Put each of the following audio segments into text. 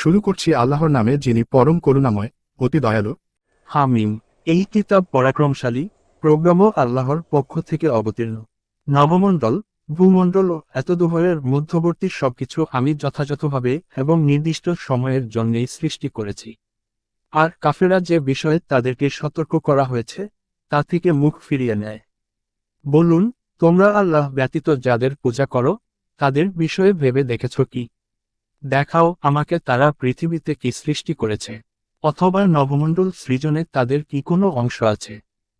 শুরু করছি আল্লাহর নামে যিনি পরম করুণাময়, অতি দয়ালু। হামিম, এই কিতাব পরাক্রমশালী প্রোগ্রামও আল্লাহর পক্ষ থেকে অবতীর্ণ। নবমণ্ডল, ভূমণ্ডল ও এত এতদুভয়ের মধ্যবর্তী সবকিছু আমি যথাযথভাবে এবং নির্দিষ্ট সময়ের জন্যেই সৃষ্টি করেছি। আর কাফেরা যে বিষয়ে তাদেরকে সতর্ক করা হয়েছে, তা থেকে মুখ ফিরিয়ে নেয়। বলুন, তোমরা আল্লাহ ব্যতীত যাদের পূজা করো, তাদের বিষয়ে ভেবে দেখেছ কি? দেখাও আমাকে তারা পৃথিবীতে কি সৃষ্টি করেছে, অথবা নবমণ্ডল সৃজনে তাদের কি কোনো অংশ আছে।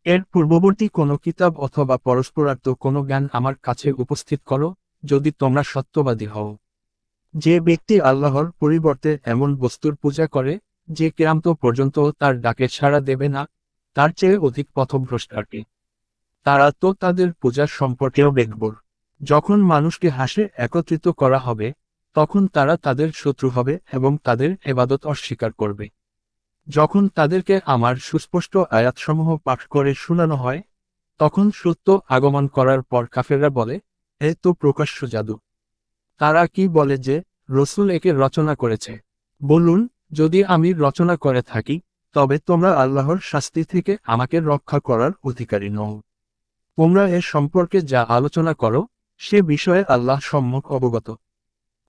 এর পূর্ববর্তী কোনো কিতাব অথবা পরস্পরার্থ কোনো জ্ঞান আমার কাছে উপস্থিত করো, যদি তোমরা সত্যবাদী হও। যে ব্যক্তি আল্লাহর পরিবর্তে এমন বস্তুর পূজা করে, যে কেরান্ত পর্যন্ত তার ডাকে সাড়া দেবে না, তার চেয়ে অধিক পথভ্রষ্টাকে। তারা তো তাদের পূজার সম্পর্কেও বেগবর যখন মানুষকে হাসে একত্রিত করা হবে তখন তারা তাদের শত্রু হবে এবং তাদের এবাদত অস্বীকার করবে। যখন তাদেরকে আমার সুস্পষ্ট আয়াতসমূহ পাঠ করে শোনানো হয়, তখন সত্য আগমন করার পর কাফেররা বলে, এ তো প্রকাশ্য জাদু। তারা কি বলে যে, রসুল একে রচনা করেছে? বলুন, যদি আমি রচনা করে থাকি, তবে তোমরা আল্লাহর শাস্তি থেকে আমাকে রক্ষা করার অধিকারী নও। তোমরা এ সম্পর্কে যা আলোচনা করো, সে বিষয়ে আল্লাহ সম্মুখ অবগত।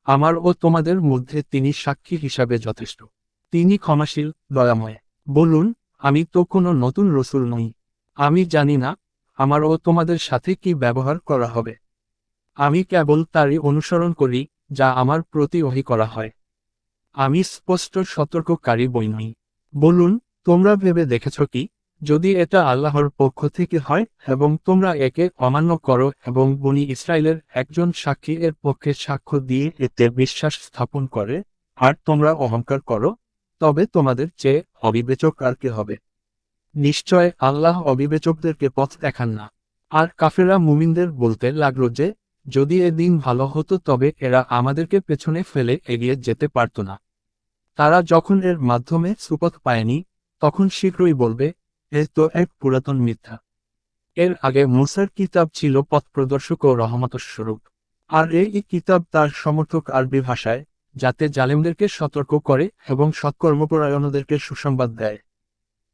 আমার ও তোমাদের মধ্যে তিনি সাক্ষী হিসাবে যথেষ্ট। তিনি ক্ষমাশীল, দয়াময়। বলুন, আমি তো কোনো নতুন রসুল নই। আমি জানি না, আমার ও তোমাদের সাথে কি ব্যবহার করা হবে। আমি কেবল তারই অনুসরণ করি, যা আমার প্রতি ওহি করা হয়। আমি স্পষ্ট সতর্ককারী বই নই। বলুন, তোমরা ভেবে দেখেছ কি? যদি এটা আল্লাহর পক্ষ থেকে হয়, এবং তোমরা একে অমান্য করো, এবং বনি ইসরায়েলের একজন সাক্ষী এর পক্ষে সাক্ষ্য দিয়ে এতে বিশ্বাস স্থাপন করে, আর তোমরা অহংকার করো, তবে তোমাদের চেয়ে অবিবেচক আর কে হবে? নিশ্চয় আল্লাহ অবিবেচকদেরকে পথ দেখান না। আর কাফেরা মুমিনদের বলতে লাগল যে, যদি এ দিন ভালো হতো তবে এরা আমাদেরকে পেছনে ফেলে এগিয়ে যেতে পারত না। তারা যখন এর মাধ্যমে সুপথ পায়নি, তখন শীঘ্রই বলবে এ তো এক পুরাতন মিথ্যা। এর আগে মুসার কিতাব ছিল পথ প্রদর্শক ও রহমত স্বরূপ আর এই কিতাব তার সমর্থক আরবি ভাষায়, যাতে জালেমদেরকে সতর্ক করে এবং সৎকর্মপরায়ণদেরকে সুসংবাদ দেয়।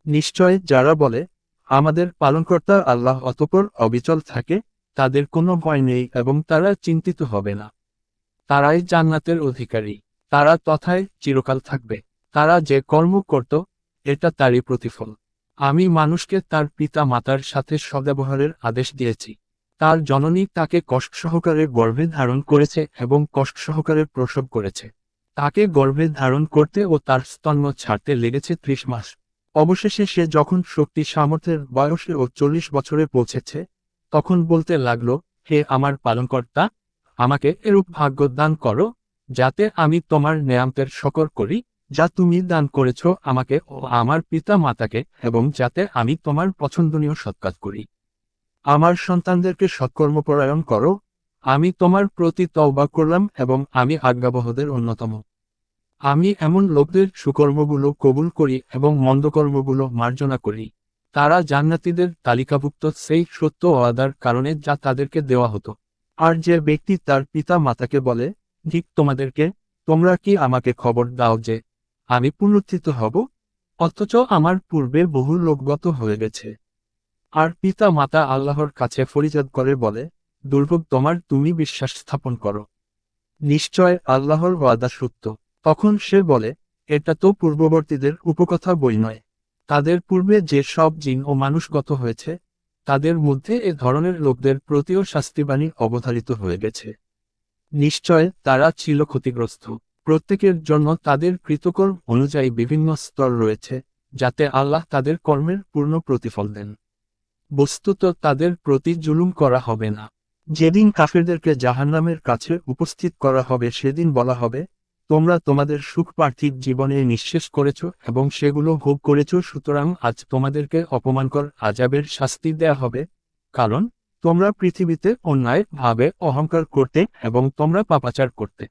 নিশ্চয় যারা বলে, আমাদের পালনকর্তা আল্লাহ অতপর অবিচল থাকে, তাদের কোনো ভয় নেই এবং তারা চিন্তিত হবে না। তারাই জান্নাতের অধিকারী। তারা তথায় চিরকাল থাকবে। তারা যে কর্ম করত, এটা তারই প্রতিফল। আমি মানুষকে তার পিতা মাতার সাথে সদ্ব্যবহারের আদেশ দিয়েছি। তার জননী তাকে কষ্ট সহকারে গর্ভে ধারণ করেছে এবং কষ্ট সহকারে প্রসব করেছে। তাকে গর্ভে ধারণ করতে ও তার স্তন্য ছাড়তে লেগেছে ত্রিশ মাস। অবশেষে সে যখন শক্তি সামর্থ্যের বয়সে ও চল্লিশ বছরে পৌঁছেছে, তখন বলতে লাগল, হে আমার পালনকর্তা, আমাকে এরূপ ভাগ্য দান করো, যাতে আমি তোমার নেয়ামতের শকর করি যা তুমি দান করেছ আমাকে ও আমার পিতা মাতাকে এবং যাতে আমি তোমার পছন্দনীয় সৎকাজ করি। আমার সন্তানদেরকে সৎকর্মপরায়ণ করো। আমি তোমার প্রতি তওবা করলাম এবং আমি আজ্ঞাবহদের অন্যতম। আমি এমন লোকদের সুকর্মগুলো কবুল করি এবং মন্দকর্মগুলো মার্জনা করি। তারা জান্নাতীদের তালিকাভুক্ত সেই সত্য ওয়াদার কারণে যা তাদেরকে দেওয়া হতো। আর যে ব্যক্তি তার পিতা মাতাকে বলে, ঠিক তোমাদেরকে, তোমরা কি আমাকে খবর দাও যে আমি পুনরুত্থিত হব, অথচ আমার পূর্বে বহু লোকগত হয়ে গেছে। আর পিতা মাতা আল্লাহর কাছে ফরিজাদ করে বলে, দুর্ভোগ তোমার, তুমি বিশ্বাস স্থাপন করো। নিশ্চয় আল্লাহর ওয়াদা সত্য। তখন সে বলে, এটা তো পূর্ববর্তীদের উপকথা বই নয়। তাদের পূর্বে যে সব জিন ও মানুষগত হয়েছে, তাদের মধ্যে এ ধরনের লোকদের প্রতিও শাস্তিবাণী অবধারিত হয়ে গেছে। নিশ্চয় তারা ছিল ক্ষতিগ্রস্ত। প্রত্যেকের জন্য তাদের কৃতকর্ম অনুযায়ী বিভিন্ন স্তর রয়েছে, যাতে আল্লাহ তাদের কর্মের পূর্ণ প্রতিফল দেন। বস্তুত তাদের প্রতি জুলুম করা হবে না। যেদিন কাফেরদেরকে জাহান্নামের কাছে উপস্থিত করা হবে, সেদিন বলা হবে, তোমরা তোমাদের সুখ পার্থিব জীবনে নিঃশেষ করেছ এবং সেগুলো ভোগ করেছ, সুতরাং আজ তোমাদেরকে অপমানকর আজাবের শাস্তি দেয়া হবে। কারণ তোমরা পৃথিবীতে অন্যায় ভাবে অহংকার করতে এবং তোমরা পাপাচার করতে।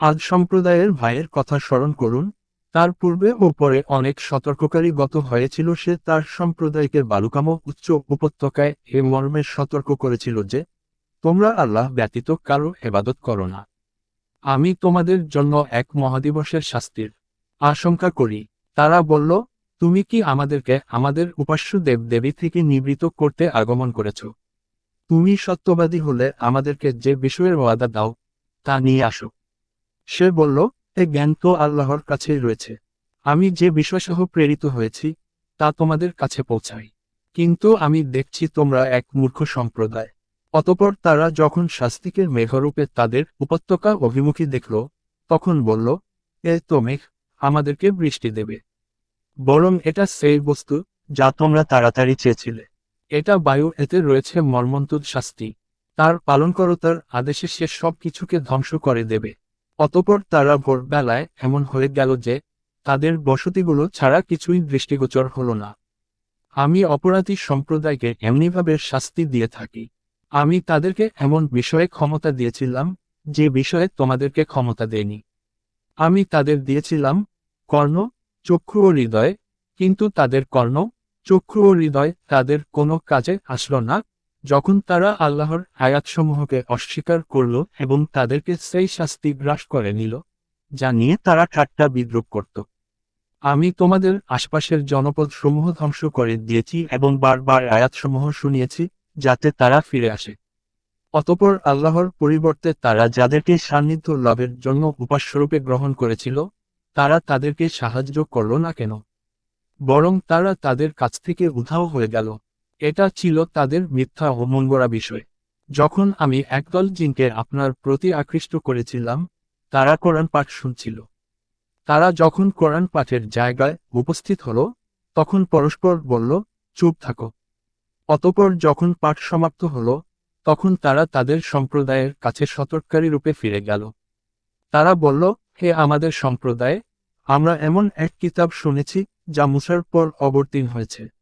আজ সম্প্রদায়ের ভাইয়ের কথা স্মরণ করুন। তার পূর্বে ও পরে অনেক সতর্ককারী গত হয়েছিল সে তার সম্প্রদায়কে বালুকাম উচ্চ উপত্যকায় এ মর্মে সতর্ক করেছিল যে, তোমরা আল্লাহ ব্যতীত কারও এবাদত করো না। আমি তোমাদের জন্য এক মহাদিবসের শাস্তির আশঙ্কা করি। তারা বলল, তুমি কি আমাদেরকে আমাদের উপাস্য দেব দেবী থেকে নিবৃত করতে আগমন করেছ? তুমি সত্যবাদী হলে আমাদেরকে যে বিষয়ের ওয়াদা দাও, তা নিয়ে আসো। সে বলল, এ জ্ঞান তো আল্লাহর কাছেই রয়েছে। আমি যে বিষয়সহ প্রেরিত হয়েছি, তা তোমাদের কাছে পৌঁছাই। কিন্তু আমি দেখছি তোমরা এক মূর্খ সম্প্রদায়। অতপর তারা যখন শাস্তিকের মেঘরূপে তাদের উপত্যকা অভিমুখী দেখল, তখন বলল, এ তো মেঘ, আমাদেরকে বৃষ্টি দেবে। বরং এটা সেই বস্তু, যা তোমরা তাড়াতাড়ি চেয়েছিলে। এটা বায়ু, এতে রয়েছে মর্মন্তুদ শাস্তি। তার পালনকর্তার আদেশে সে সব কিছুকে ধ্বংস করে দেবে। অতপর তারা ভোরবেলায় এমন হয়ে গেল যে, তাদের বসতিগুলো ছাড়া কিছুই দৃষ্টিগোচর হল না। আমি অপরাধী সম্প্রদায়কে এমনিভাবে শাস্তি দিয়ে থাকি। আমি তাদেরকে এমন বিষয়ে ক্ষমতা দিয়েছিলাম, যে বিষয়ে তোমাদেরকে ক্ষমতা দেয়নি আমি তাদের দিয়েছিলাম, কর্ণ, চক্ষু ও হৃদয়, কিন্তু তাদের কর্ণ, চক্ষু ও হৃদয় তাদের কোনো কাজে আসলো না। যখন তারা আল্লাহর আয়াতসমূহকে অস্বীকার করল এবং তাদেরকে সেই শাস্তি গ্রাস করে নিল, যা নিয়ে তারা ঠাট্টা বিদ্রুপ করত। আমি তোমাদের আশপাশের জনপদ সমূহ ধ্বংস করে দিয়েছি এবং বারবার আয়াতসমূহ শুনিয়েছি, যাতে তারা ফিরে আসে। অতপর আল্লাহর পরিবর্তে তারা যাদেরকে সান্নিধ্য লাভের জন্য উপাস্যরূপে গ্রহণ করেছিল, তারা তাদেরকে সাহায্য করল না কেন? বরং তারা তাদের কাছ থেকে উধাও হয়ে গেল। এটা ছিল তাদের মিথ্যা ও মনগড়া বিষয়। যখন আমি একদল জিনকে আপনার প্রতি আকৃষ্ট করেছিলাম, তারা কোরআন পাঠ শুনছিল। তারা যখন কোরআন পাঠের জায়গায় উপস্থিত হলো, তখন পরস্পর বলল, চুপ থাকো। অতপর যখন পাঠ সমাপ্ত হল, তখন তারা তাদের সম্প্রদায়ের কাছে সতর্ককারী রূপে ফিরে গেল। তারা বলল, হে আমাদের সম্প্রদায়, আমরা এমন এক কিতাব শুনেছি যা মুসার পর অবতীর্ণ হয়েছে।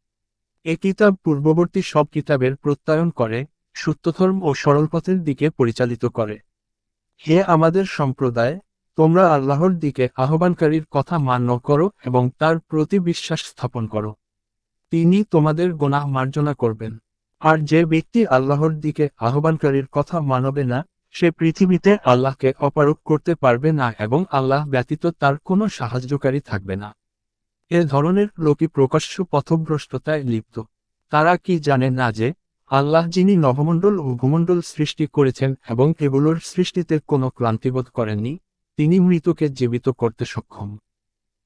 এ কিতাব পূর্ববর্তী সব কিতাবের প্রত্যয়ন করে, সত্যধর্ম ও সরল পথের দিকে পরিচালিত করে। হে আমাদের সম্প্রদায়, তোমরা আল্লাহর দিকে আহ্বানকারীর কথা মান্য করো এবং তার প্রতি বিশ্বাস স্থাপন করো। তিনি তোমাদের গোনাহ মার্জনা করবেন। আর যে ব্যক্তি আল্লাহর দিকে আহ্বানকারীর কথা মানবে না, সে পৃথিবীতে আল্লাহকে অপারক করতে পারবে না এবং আল্লাহ ব্যতীত তার কোনো সাহায্যকারী থাকবে না। এ ধরনের লোকই প্রকাশ্য পথভ্রষ্টতায় লিপ্ত। তারা কি জানে না যে, আল্লাহ যিনি নভমণ্ডল ও ভূমণ্ডল সৃষ্টি করেছেন এবং এগুলোর সৃষ্টিতে কোনো ক্লান্তিবোধ করেননি, তিনি মৃতকে জীবিত করতে সক্ষম।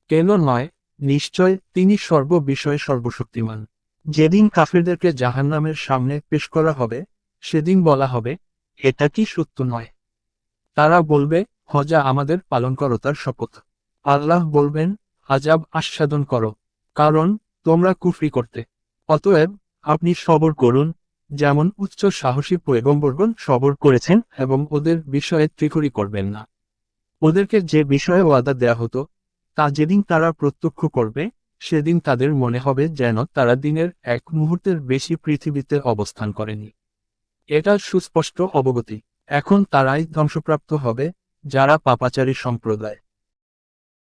কেন নয়, নিশ্চয় তিনি সর্ববিষয়ে সর্বশক্তিমান। যেদিন কাফিরদেরকে জাহান্নামের সামনে পেশ করা হবে, সেদিন বলা হবে, এটা কি সত্য নয়? তারা বলবে হজা আমাদের পালনকরতার শপথ। আল্লাহ বলবেন আজাব আস্বাদন করো, কারণ তোমরা কুফরি করতে। অতএব আপনি সবর করুন, যেমন উচ্চ সাহসী পয়গম্বরগণ সবর করেছেন এবং ওদের বিষয়ে ত্রিকরি করবেন না। ওদেরকে যে বিষয়ে ওয়াদা দেয়া হতো, তা যেদিন তারা প্রত্যক্ষ করবে, সেদিন তাদের মনে হবে যেন তারা দিনের এক মুহূর্তের বেশি পৃথিবীতে অবস্থান করেনি। এটা সুস্পষ্ট অবগতি। এখন তারাই ধ্বংসপ্রাপ্ত হবে, যারা পাপাচারী সম্প্রদায়।